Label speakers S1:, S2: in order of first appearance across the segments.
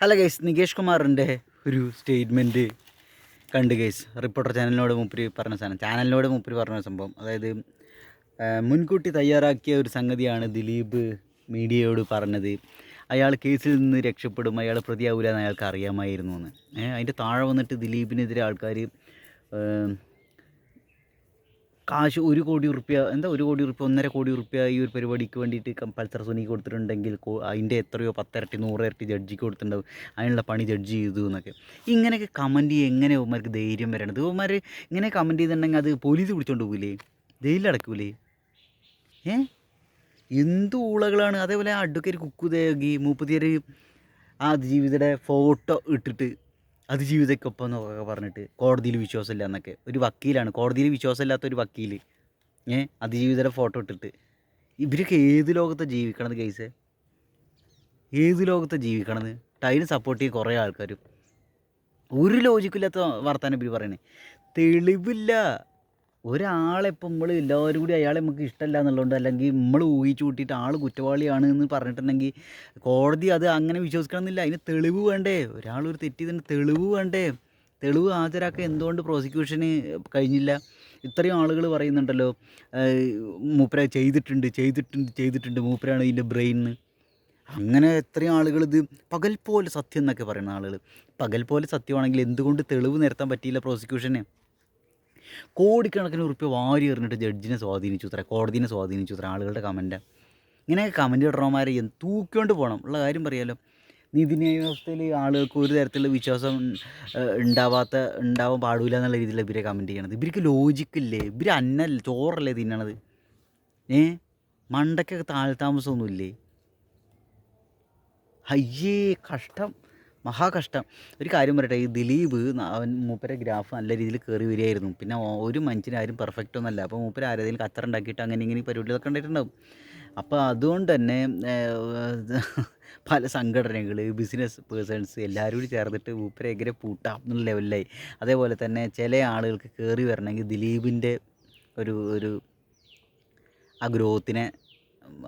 S1: Hello guys Nikesh കുമാറിന്റെ ഒരു statement കണ്ട് ഗൈസ് റിപ്പോർട്ടർ ചാനലിനോട് മുപ്പരി പറഞ്ഞ സാധനം. ചാനലിനോട് മുപ്പരി പറഞ്ഞ സംഭവം. അതായത് മുൻകൂട്ടി തയ്യാറാക്കിയ ഒരു സംഗതിയാണ് ദിലീപ് മീഡിയയോട് പറഞ്ഞത്. അയാൾ കേസിൽ നിന്ന് രക്ഷപ്പെടും അയാൾ പ്രതിയാവില്ല എന്ന് അയാൾക്ക് അറിയാമായിരുന്നു എന്ന്. അതിന്റെ താഴെ വന്നിട്ട് ദിലീപിനെതിരെ ആൾക്കാർ കാശ് ഒരു കോടി ഉറുപ്യ എന്താ ഒരു കോടി ഉറുപ്യ ഒന്നര കോടി ഉറുപ്യ ഈ ഒരു പരിപാടിക്ക് വേണ്ടിയിട്ട് കമ്പൽസർ സുനിക്ക് കൊടുത്തിട്ടുണ്ടെങ്കിൽ അതിന്റെ എത്രയോ പത്തിരട്ടി നൂറ് ഇരട്ടി ജഡ്ജിക്ക് കൊടുത്തിട്ടുണ്ടാവും. അതിനുള്ള പണി ജഡ്ജ് ചെയ്തു എന്നൊക്കെ. ഇങ്ങനെയൊക്കെ കമന്റ് ചെയ്യുക എങ്ങനെ ഇവന്മാർക്ക് ധൈര്യം വരണത് ഇവന്മാർ ഇങ്ങനെ കമന്റ് ചെയ്തിട്ടുണ്ടെങ്കിൽ അത് പോലീസ് പിടിച്ചോണ്ട് പോകില്ലേ ജയിലിലടക്കൂലേ ഏ? എന്ത് ഊളകളാണ്? അതേപോലെ അഡ്വക്കേറ്റ് കുക്കുദേഗി മൂപ്പത്തിയർ ആ ജീവിതയുടെ ഫോട്ടോ ഇട്ടിട്ട് അതിജീവിതയ്ക്കൊപ്പം എന്നൊക്കെ പറഞ്ഞിട്ട് കോടതിയിൽ വിശ്വാസമില്ല എന്നൊക്കെ. ഒരു വക്കീലാണ്. കോടതിയിൽ വിശ്വാസമില്ലാത്ത ഒരു വക്കീൽ ഏ? അതിജീവിതയുടെ ഫോട്ടോ ഇട്ടിട്ട്. ഇവരൊക്കെ ഏത് ലോകത്തെ ജീവിക്കണത് കേസ് ഏത് ലോകത്തെ ജീവിക്കണത്? ടൈന് സപ്പോർട്ട് ചെയ്യും കുറേ ആൾക്കാർ ഒരു ലോജിക്കില്ലാത്ത വർത്താനം ഇവർ പറയണേ. തെളിവില്ല. ഒരാളെപ്പം നമ്മൾ എല്ലാവരും കൂടി അയാളെ നമുക്ക് ഇഷ്ടമല്ല എന്നുള്ളതുകൊണ്ട് അല്ലെങ്കിൽ നമ്മൾ ഊഹിച്ചു കൂട്ടിയിട്ട് ആൾ കുറ്റവാളിയാണ് എന്ന് പറഞ്ഞിട്ടുണ്ടെങ്കിൽ കോടതി അത് അങ്ങനെ വിശ്വസിക്കണമെന്നില്ല. അതിന് തെളിവ് വേണ്ടേ? ഒരാളൊരു ഒരു തെറ്റ് ചെയ്തതിന് തെളിവ് വേണ്ടേ? തെളിവ് ഹാജരാക്കാൻ എന്തുകൊണ്ട് പ്രോസിക്യൂഷന് കഴിഞ്ഞില്ല? ഇത്രയും ആളുകൾ പറയുന്നുണ്ടല്ലോ മൂപ്പര ചെയ്തിട്ടുണ്ട് ചെയ്തിട്ടുണ്ട് ചെയ്തിട്ടുണ്ട് മൂപ്പരാണ് ഇതിന്റെ ബ്രെയിൻ അങ്ങനെ എത്രയും ആളുകൾ ഇത് പകൽ പോലെ സത്യം എന്നൊക്കെ പറയുന്ന ആളുകൾ. പകൽ പോലെ സത്യമാണെങ്കിൽ എന്തുകൊണ്ട് തെളിവ് നിരത്താൻ പറ്റിയില്ല പ്രോസിക്യൂഷന് കോടിക്കണക്കിന് ഉറുപ്പ്യ വാരി എറിഞ്ഞിട്ട് ജഡ്ജിനെ സ്വാധീനിച്ചു ഇത്ര കോടതിനെ സ്വാധീനിച്ചു ഇത്ര ആളുകളുടെ കമന്റ് ഇങ്ങനെ കമന്റ് ഇടണമാരെ തൂക്കിക്കൊണ്ട് പോകണം ഉള്ള കാര്യം പറയാലോ. നീതിന്യായ വ്യവസ്ഥയിൽ ആളുകൾക്ക് ഒരു തരത്തിലുള്ള വിശ്വാസം ഉണ്ടാവാത്ത ഉണ്ടാവാൻ പാടില്ല എന്നുള്ള രീതിയിൽ ഇവരെ കമന്റ് ചെയ്യണത്. ഇവർക്ക് ലോജിക്കില്ലേ ഇവർ അന്നല്ലേ ചോറല്ലേ തിന്നണത്? ഏ? മണ്ടയ്ക്കൊക്കെ താഴ്ത്താമസമൊന്നുമില്ലേ അയ്യേ കഷ്ടം. മഹാകഷ്ടം. ഒരു കാര്യം പറയട്ടെ ഈ ദിലീപ് അവൻ മൂപ്പരെ ഗ്രാഫ് നല്ല രീതിയിൽ കയറി വരികയായിരുന്നു. പിന്നെ ഒരു മനുഷ്യനാരും പെർഫെക്റ്റ് ഒന്നല്ല അപ്പോൾ മൂപ്പര് ആരെങ്കിലും കത്തർ ഉണ്ടാക്കിയിട്ട് അങ്ങനെ ഇങ്ങനെ പരിപാടികളൊക്കെ ഉണ്ടായിട്ടുണ്ടാവും അപ്പോൾ അതുകൊണ്ട് തന്നെ പല സംഘടനകൾ ബിസിനസ് പേഴ്സൺസ് എല്ലാവരും കൂടി ചേർന്നിട്ട് മൂപ്പരെ എങ്ങനെ പൂട്ടാം എന്നുള്ള ലെവലിലായി അതേപോലെ തന്നെ ചില ആളുകൾക്ക് കയറി വരണമെങ്കിൽ ദിലീപിന്റെ ഒരു ഒരു ആ ഗ്രോത്തിനെ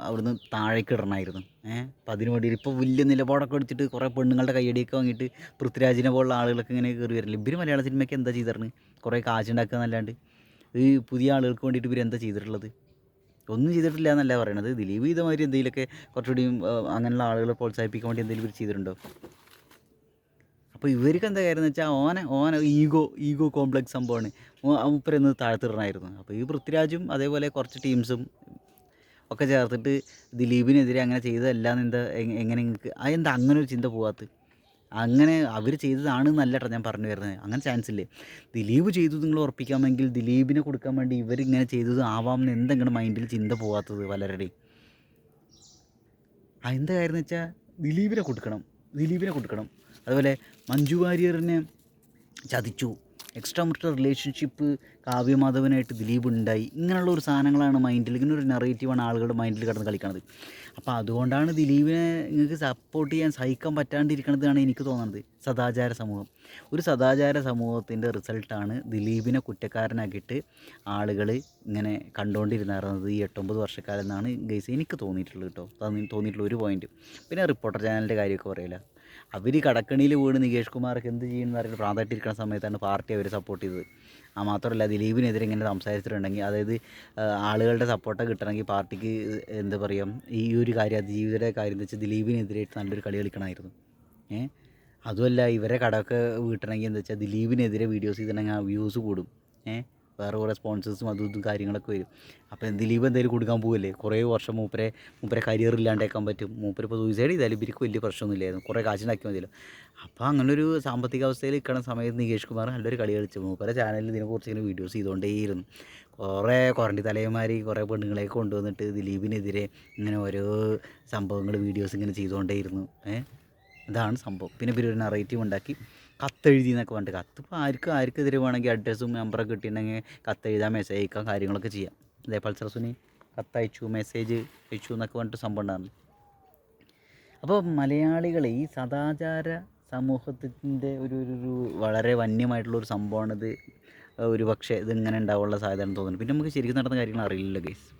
S1: അവിടുന്ന് താഴേക്ക് ഇടണമായിരുന്നു ഏഹ് അപ്പം അതിന് വേണ്ടി ഇപ്പോൾ വലിയ നിലപാടൊക്കെ എടുത്തിട്ട് കുറേ പെണ്ണുങ്ങളുടെ കയ്യടിയൊക്കെ വാങ്ങിയിട്ട് പൃഥ്വിരാജിനെ പോലുള്ള ആളുകളൊക്കെ ഇങ്ങനെ കയറി വരില്ല ഇവർ മലയാള സിനിമയ്ക്ക് എന്താ ചെയ്തിരുന്നത് കുറേ കാശുണ്ടാക്കുക എന്നല്ലാണ്ട്. ഈ പുതിയ ആളുകൾക്ക് വേണ്ടിയിട്ട് ഇവർ എന്താ ചെയ്തിട്ടുള്ളത്? ഒന്നും ചെയ്തിട്ടില്ല എന്നല്ല പറയണത്. ദിലീപ് ഇതേമാതിരി എന്തെങ്കിലുമൊക്കെ കുറച്ചുകൂടി അങ്ങനെയുള്ള ആളുകളെ പ്രോത്സാഹിപ്പിക്കാൻ വേണ്ടി എന്തെങ്കിലും ഇവർ ചെയ്തിട്ടുണ്ടോ? അപ്പോൾ ഇവർക്ക് എന്താ കാര്യം എന്ന് വെച്ചാൽ ഓന ഓന ഈഗോ ഈഗോ കോംപ്ലക്സ് സംഭവമാണ്. മുപ്പരെന്ന് താഴ്ത്തിടണമായിരുന്നു അപ്പോൾ ഈ പൃഥ്വിരാജും അതേപോലെ കുറച്ച് ടീംസും ഒക്കെ ചേർത്തിട്ട് ദിലീപിനെതിരെ അങ്ങനെ ചെയ്തതല്ല എന്താ എങ്ങനെ നിങ്ങൾക്ക് അതെന്താ അങ്ങനെ ഒരു ചിന്ത പോകാത്ത അങ്ങനെ അവർ ചെയ്തതാണ് എന്നല്ല ഞാൻ പറഞ്ഞു വരുന്നത്. അങ്ങനെ ചാൻസ് ഇല്ലേ? ദിലീപ് ചെയ്തു നിങ്ങൾ ഉറപ്പിക്കാമെങ്കിൽ ദിലീപിനെ കൊടുക്കാൻ വേണ്ടി ഇവരിങ്ങനെ ചെയ്തത് ആവാം എന്ന് എന്തെങ്കിലും മൈൻഡിൽ ചിന്ത പോകാത്തത് പലരുടെയും അതെന്താ കാര്യം എന്ന് വെച്ചാൽ ദിലീപിനെ കൊടുക്കണം. ദിലീപിനെ കൊടുക്കണം. അതുപോലെ മഞ്ജു വാര്യറിനെ ചതിച്ചു. എക്സ്ട്രാ മുറിറ്റൽ റിലേഷൻഷിപ്പ് കാവ്യമാധവനായിട്ട് ദിലീപ് ഉണ്ടായി ഇങ്ങനെയുള്ള ഒരു സാധനങ്ങളാണ് മൈൻഡിൽ ഇങ്ങനെ ഒരു നെറേറ്റീവാണ് ആളുകളുടെ മൈൻഡിൽ കിടന്ന് കളിക്കണത്. അപ്പോൾ അതുകൊണ്ടാണ് ദിലീപിനെ നിങ്ങൾക്ക് സപ്പോർട്ട് ചെയ്യാൻ സഹിക്കാൻ പറ്റാണ്ടിരിക്കണതാണ് എനിക്ക് തോന്നുന്നത് സദാചാര സമൂഹം. ഒരു സദാചാര സമൂഹത്തിന്റെ റിസൾട്ടാണ് ദിലീപിനെ കുറ്റക്കാരനാക്കിയിട്ട് ആളുകൾ ഇങ്ങനെ കണ്ടുകൊണ്ടിരുന്നത് ഈ എട്ടൊമ്പത് വർഷക്കാലം എന്നാണ് ഗൈസ് എനിക്ക് തോന്നിയിട്ടുള്ളത് കേട്ടോ തോന്നി- തോന്നിയിട്ടുള്ള ഒരു പോയിന്റ് പിന്നെ റിപ്പോർട്ടർ ചാനലിന്റെ കാര്യമൊക്കെ പറയില്ല അവർ കടക്കണിയിൽ വീണ് നികേഷ് കുമാർക്ക് എന്ത് ചെയ്യുമെന്ന് അറിയാൻ പ്രാന്തായിട്ടിരിക്കുന്ന സമയത്താണ് പാർട്ടി അവരെ സപ്പോർട്ട് ചെയ്തത്. ആ മാത്രമല്ല ദിലീപിനെതിരെ ഇങ്ങനെ സംസാരിച്ചിട്ടുണ്ടെങ്കിൽ അതായത് ആളുകളുടെ സപ്പോർട്ട് കിട്ടണമെങ്കിൽ പാർട്ടിക്ക് എന്താ പറയുക ഈ ഒരു കാര്യം അതിജീവിതയുടെ കാര്യം എന്ന് വെച്ചാൽ ദിലീപിനെതിരായിട്ട് നല്ലൊരു കളി കളിക്കണമായിരുന്നു. ഏ? അതുമല്ല ഇവരെ കടമൊക്കെ വീട്ടണമെങ്കിൽ എന്താ വെച്ചാൽ ദിലീപിനെതിരെ വീഡിയോസ് ചെയ്തിട്ടുണ്ടെങ്കിൽ ആ വ്യൂസ് കൂടും. ഏ? വേറെ കുറേ സ്പോൺസേഴ്സും അതും ഇതും കാര്യങ്ങളൊക്കെ വരും. അപ്പോൾ ദിലീപ് എന്തായാലും കൊടുക്കാൻ പോവില്ലേ? കുറേ വർഷം മൂപ്പരെ മൂപ്പരെ കരിയർ ഇല്ലാണ്ടേക്കാൻ പറ്റും. മൂപ്പര് ഇപ്പോൾ സൂയിസൈഡ് ചെയ്താലും ഇവർക്ക് വലിയ പ്രശ്നമൊന്നുമില്ലായിരുന്നു കുറേ കാശുണ്ടാക്കി മതിയല്ലോ. അപ്പോൾ അങ്ങനൊരു സാമ്പത്തിക അവസ്ഥയിൽ നിൽക്കുന്ന സമയത്ത് നികേഷ് കുമാർ നല്ലൊരു കളി കളിച്ചു. മൂപ്പരെ ചാനലിൽ ഇതിനെക്കുറിച്ച് ഇങ്ങനെ വീഡിയോസ് ചെയ്തുകൊണ്ടേയിരുന്നു കുറേ കുറണ്ടി തലയന്മാർ കുറേ പെണ്ണുങ്ങളെ കൊണ്ടുവന്നിട്ട് ദിലീപിനെതിരെ ഇങ്ങനെ ഓരോ സംഭവങ്ങൾ വീഡിയോസ് ഇങ്ങനെ ചെയ്തുകൊണ്ടേയിരുന്നു ഏഹ്? ഇതാണ് സംഭവം. പിന്നെ ഇവർ ഒരു നറേറ്റീവ് ഉണ്ടാക്കി. കത്തെഴുതി എന്നൊക്കെ പറഞ്ഞിട്ട് കത്ത്. ഇപ്പോൾ ആർക്കും ആർക്കെതിരെ വേണമെങ്കിൽ അഡ്രസ്സും നമ്പറൊക്കെ കിട്ടിയിട്ടുണ്ടെങ്കിൽ കത്തെഴുതാം മെസ്സേജ് അയക്കാം കാര്യങ്ങളൊക്കെ ചെയ്യാം. അതേ പൾസർ സുനി കത്തയച്ചു മെസ്സേജ് അയച്ചു എന്നൊക്കെ പറഞ്ഞിട്ട് സംഭവം ഉണ്ടായിരുന്നു. അപ്പോൾ മലയാളികൾ ഈ സദാചാര സമൂഹത്തിന്റെ ഒരു ഒരു ഒരു വളരെ വന്യമായിട്ടുള്ള ഒരു സംഭവമാണിത്. ഒരു പക്ഷേ ഇതിങ്ങനെ ഉണ്ടാവാനുള്ള സാധ്യത തോന്നുന്നു. പിന്നെ നമുക്ക് ശരിക്കും നടന്ന കാര്യങ്ങൾ അറിയില്ല ഗൈസ്